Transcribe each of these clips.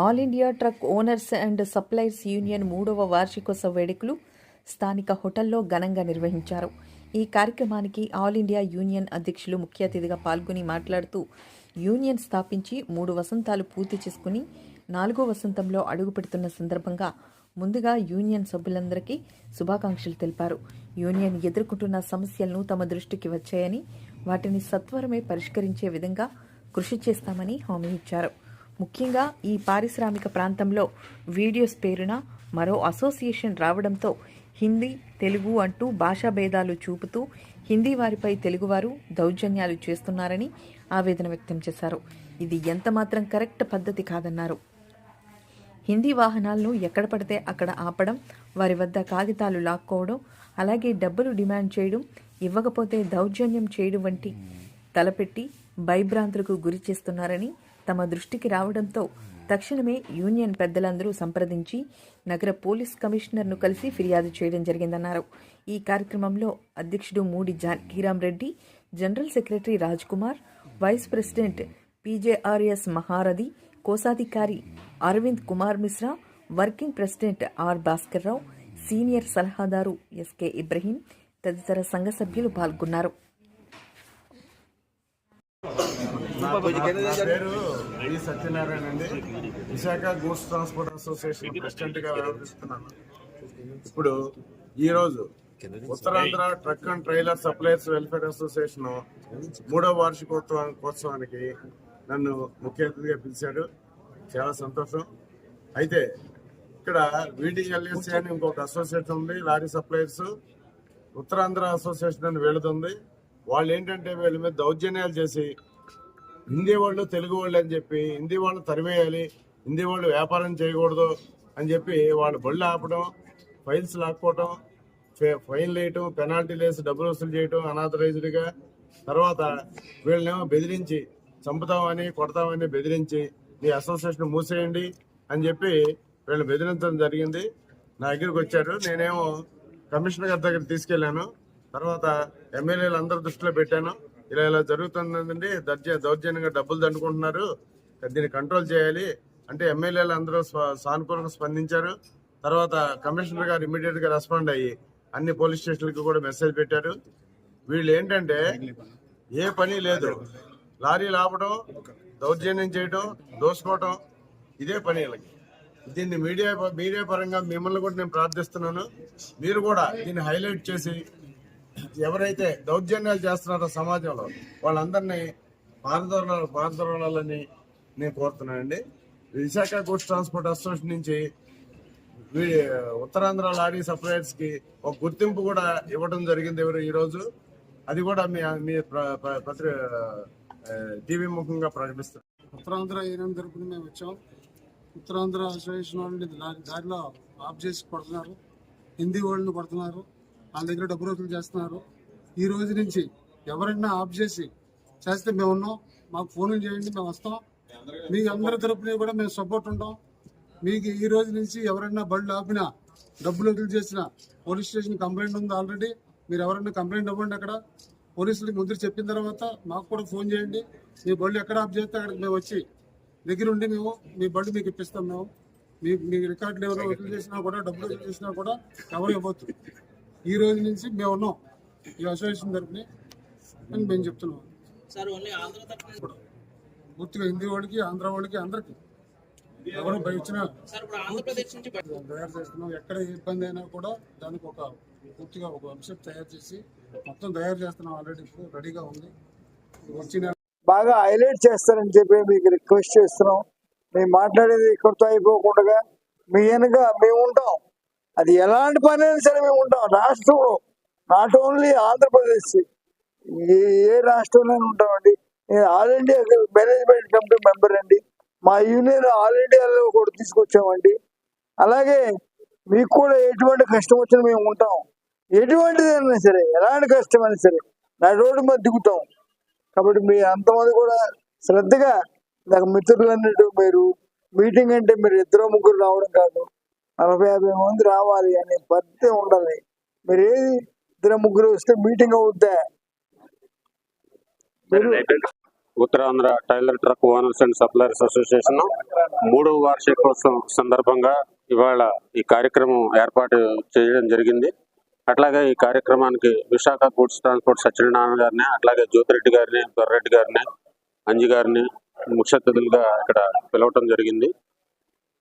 All India truck owners and suppliers union మూడవ వార్షికోత్సవ వేడుకలు స్థానిక హోటల్లో ఘనంగా నిర్వహించారు. ఈ కార్యక్రమానికి ఆల్ ఇండియా యూనియన్ అధ్యక్షులు ముఖ్య అతిథిగా పాల్గొని మాట్లాడుతూ యూనియన్ స్థాపించి మూడు వసంతాలు పూర్తి చేసుకుని నాలుగో వసంతంలో అడుగుపెడుతున్న సందర్భంగా ముందుగా యూనియన్ సభ్యులందరికీ శుభాకాంక్షలు తెలిపారు. యూనియన్ ఎదుర్కొంటున్న సమస్యలను తమ దృష్టికి వచ్చాయని వాటిని సత్వరమే పరిష్కరించే విధంగా కృషి చేస్తామని హామీ ఇచ్చారు. ముఖ్యంగా ఈ పారిశ్రామిక ప్రాంతంలో వీడియోస్ పేరున మరో అసోసియేషన్ రావడంతో హిందీ తెలుగు అంటూ భాషా భేదాలు చూపుతూ హిందీ వారిపై తెలుగువారు దౌర్జన్యాలు చేస్తున్నారని ఆవేదన వ్యక్తం చేశారు. ఇది ఎంతమాత్రం కరెక్ట్ పద్ధతి కాదన్నారు. హిందీ వాహనాలను ఎక్కడ పడితే అక్కడ ఆపడం వారి వద్ద కాగితాలు లాక్కోవడం అలాగే డబ్బులు డిమాండ్ చేయడం ఇవ్వకపోతే దౌర్జన్యం చేయడం వంటి తలపెట్టి భయభ్రాంతులకు గురి చేస్తున్నారని తమ దృష్టికి రావడంతో తక్షణమే యూనియన్ పెద్దలందరూ సంప్రదించి నగర పోలీస్ కమిషనర్ను కలిసి ఫిర్యాదు చేయడం జరిగిందన్నారు. ఈ కార్యక్రమంలో అధ్యక్షుడు Moodi Janakiram Reddy general secretary Raj Kumar vice president PJRS Maharathi కోశాధికారి Arvind Kumar Mishra working president R Bhaskarrao senior సలహాదారు ఎస్కే ఇబ్రహీం తదితర సంఘ సభ్యులు పాల్గొన్నారు నా పేరు వి సత్యనారాయణ అండి. విశాఖ గూడ్స్ ట్రాన్స్పోర్ట్ అసోసియేషన్ ప్రెసిడెంట్గా వ్యవహరిస్తున్నాను. ఇప్పుడు ఈ రోజు Uttarandhra truck and trailer suppliers welfare association మూడో వార్షికోత్సవానికి నన్ను ముఖ్య అతిథిగా పిలిచాడు చాలా సంతోషం. అయితే ఇక్కడ వీడిఎల్ఎస్సీ అని ఇంకొక అసోసియేషన్ ఉంది లారీ సప్లైర్స్ ఉత్తరాంధ్ర అసోసియేషన్ అని వీళ్ళది వాళ్ళు ఏంటంటే వీళ్ళ మీద దౌర్జన్యాలు చేసి హిందీ వాళ్ళు తెలుగు వాళ్ళు అని చెప్పి హిందీ వాళ్ళు తరివేయాలి హిందీ వాళ్ళు వ్యాపారం చేయకూడదు అని చెప్పి వాళ్ళు బళ్ళు ఆపడం ఫైల్స్ లాక్కోవటం ఫే- ఫైన్ వేయటం పెనాల్టీలు వేసి డబ్బులు వసూలు చేయటం అనాథరైజ్డ్గా. తర్వాత వీళ్ళనేమో బెదిరించి చంపుతామని కొడతామని బెదిరించి మీ అసోసియేషన్ మూసేయండి అని చెప్పి వీళ్ళు బెదిరించడం జరిగింది. నా దగ్గరికి వచ్చారు. నేనేమో కమిషనర్ గారి దగ్గర తీసుకెళ్ళాను. తర్వాత ఎమ్మెల్యేలు అందరి దృష్టిలో పెట్టాను. ఇలా ఇలా జరుగుతుందండి. దర్జ దౌర్జన్యంగా డబ్బులు దండుకుంటున్నారు. దీన్ని కంట్రోల్ చేయాలి. అంటే ఎమ్మెల్యేలు అందరూ సానుకూలంగా స్పందించారు. తర్వాత కమిషనర్ గారు ఇమీడియట్గా రెస్పాండ్ అయ్యి అన్ని పోలీస్ స్టేషన్లకు కూడా మెసేజ్ పెట్టారు. వీళ్ళు ఏంటంటే ఏ పని లేదు. లారీలు ఆపడం దౌర్జన్యం చేయడం దోసుకోవటం ఇదే పని వీళ్ళకి. దీన్ని మీడియా మీడియా పరంగా మిమ్మల్ని కూడా నేను ప్రార్థిస్తున్నాను. మీరు కూడా దీన్ని హైలైట్ చేసి ఎవరైతే దౌర్జన్యాలు చేస్తున్నారో సమాజంలో వాళ్ళందరినీ పారదోల పారదోలాలని నేను కోరుతున్నానండి. విశాఖ గూడ్స్ ట్రాన్స్పోర్ట్ అసోసియేషన్ నుంచి ఉత్తరాంధ్ర లారీ సప్లయర్స్కి ఒక గుర్తింపు కూడా ఇవ్వడం జరిగింది ఎవరు ఈ రోజు అది కూడా మీ మీ ప్ర- పత్రి టీవీ ముఖంగా ప్రకటిస్తారు ఉత్తరాంధ్ర యూనియన్ తరపున మేము వచ్చాం. ఉత్తరాంధ్ర అసోసియేషన్ వాళ్ళని దారిలో ఆఫ్ చేసి కొడుతున్నారు. హిందీ వాళ్ళని కొడుతున్నారు. వాళ్ళ దగ్గర డబ్బు రోజులు చేస్తున్నారు. ఈ రోజు నుంచి ఎవరైనా ఆఫ్ చేసి చేస్తే మేము ఉన్నాం. మాకు ఫోన్లు చేయండి మేము వస్తాం. మీ అందరి తరపున కూడా మేము సపోర్ట్ ఉంటాం. మీకు ఈ రోజు నుంచి ఎవరైనా బళ్ళు ఆపినా డబ్బులు వదిలి చేసిన పోలీస్ స్టేషన్ కంప్లైంట్ ఉంది ఆల్రెడీ. మీరు ఎవరైనా కంప్లైంట్ ఇవ్వండి అక్కడ. పోలీసులకు ముందు చెప్పిన తర్వాత మాకు కూడా ఫోన్ చేయండి. మీ బళ్ళు ఎక్కడ ఆఫ్ చేస్తే అక్కడికి మేము వచ్చి దగ్గర ఉండి మేము మీ బళ్ళు మీకు ఇప్పిస్తాం మేము. మీ మీ రికార్డులు ఎవరో వదిలి చేసినా కూడా డబ్బులు వదిలి చేసినా కూడా ఎవరు ఇవ్వద్దు ఈ రోజు నుంచి మేము ఉన్నాం. ఈ అసోసియేషన్ తరపున అని మేము చెప్తున్నాం. సార్ ఓన్లీ ఆంధ్ర తరఫున పూర్తిగా హిందీ వాళ్ళకి ఆంధ్ర వాళ్ళకి అందరికి. ఎవరు వచ్చినా సార్ ఇప్పుడు ఆంధ్రప్రదేశ్ నుంచి బయట- తయారు చేస్తున్నాం. ఎక్కడ ఇబ్బంది అయినా కూడా దానికి ఒక పూర్తిగా ఒక వెబ్సైట్ తయారు చేసి మొత్తం తయారు చేస్తున్నాం ఆల్రెడీ ఇప్పుడు రెడీగా ఉంది. వచ్చిన బాగా హైలైట్ చేస్తారని చెప్పి మీకు రిక్వెస్ట్ చేస్తున్నాం. మేము మాట్లాడేది ఇక్కడితో అయిపోకుండా మీ వెనుక మేము ఉంటాం. అది ఎలాంటి పని అయినా సరే మేము ఉంటాం. రాష్ట్రంలో నాట్ ఓన్లీ ఆంధ్రప్రదేశ్. ఏ ఏ రాష్ట్రంలోనే ఉంటామండి. నేను all India management committee member అండి. మా యూనియన్ ఆల్ ఇండియాలో కూడా తీసుకొచ్చామండి. అలాగే మీకు కూడా ఎటువంటి కష్టం వచ్చినా మేము ఉంటాం. ఎటువంటిదైనా సరే ఎలాంటి కష్టమైనా సరే నా రోడ్డు మీద దిగుతాం. కాబట్టి మీ అంతమంది కూడా శ్రద్ధగా నాకు మిత్రులు అన్నట్టు మీరు మీటింగ్ అంటే మీరు ఇద్దరు ముగ్గురు రావడం కాదు. నలభై యాభై మంది రావాలి అనే పద్ధతి ఉండాలి. మీరు ఏది ఇద్దరు ముగ్గురు వస్తే మీటింగ్ అవుద్దా? Uttarandhra trailer truck owners and suppliers association మూడవ వార్షికోత్సవం సందర్భంగా ఇవాళ ఈ కార్యక్రమం ఏర్పాటు చేయడం జరిగింది. అట్లాగే ఈ కార్యక్రమానికి విశాఖ గూడ్స్ ట్రాన్స్పోర్ట్ సత్యనారాయణ గారిని అట్లాగే జ్యోతిరెడ్డి గారిని దొర్రెడ్డి గారిని అంజి గారిని ముఖ్య అతిథులుగా ఇక్కడ పిలవటం జరిగింది.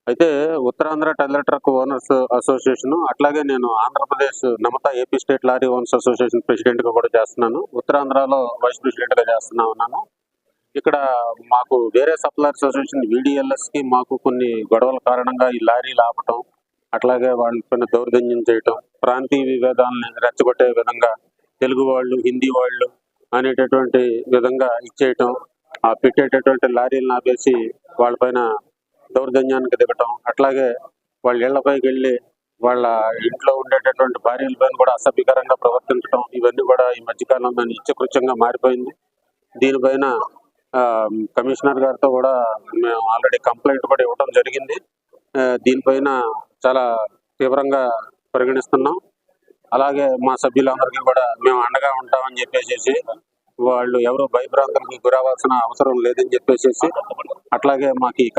అయితే Uttarandhra trailer truck owners association అట్లాగే నేను Andhra Pradesh నమత AP state lorry owners association ప్రెసిడెంట్గా కూడా చేస్తున్నాను. ఉత్తరాంధ్రలో వైస్ ప్రెసిడెంట్గా చేస్తున్నా ఉన్నాను. ఇక్కడ మాకు వేరే సప్లయర్స్ అసోసియేషన్ వీడిఎల్ఎస్కి మాకు కొన్ని గొడవల కారణంగా ఈ లారీలు ఆపటం అట్లాగే వాళ్ళ పైన దౌర్జన్యం చేయటం ప్రాంతీయ విభేదాలను రెచ్చగొట్టే విధంగా తెలుగు వాళ్ళు హిందీ వాళ్ళు అనేటటువంటి విధంగా ఇచ్చేయటం ఆ పెట్టేటటువంటి లారీలను ఆపేసి వాళ్ళపైన దౌర్జన్యానికి దిగటం అట్లాగే వాళ్ళ ఇళ్ళపైకి వెళ్ళి వాళ్ళ ఇంట్లో ఉండేటటువంటి భార్యల పైన కూడా అసభ్యకరంగా ప్రవర్తించడం ఇవన్నీ కూడా ఈ మధ్యకాలంలో నిత్యకృత్యంగా మారిపోయింది. దీనిపైన ఆ, కమిషనర్ గారితో కూడా మేము ఆల్రెడీ కంప్లైంట్ కూడా ఇవ్వడం జరిగింది. దీనిపైన చాలా తీవ్రంగా పరిగణిస్తున్నాం. అలాగే మా సభ్యులందరికీ కూడా మేము అండగా ఉంటామని చెప్పేసి వాళ్ళు ఎవరు భయభ్రాంతులకు గురవాల్సిన అవసరం లేదని చెప్పేసి అట్లాగే మాకు ఈ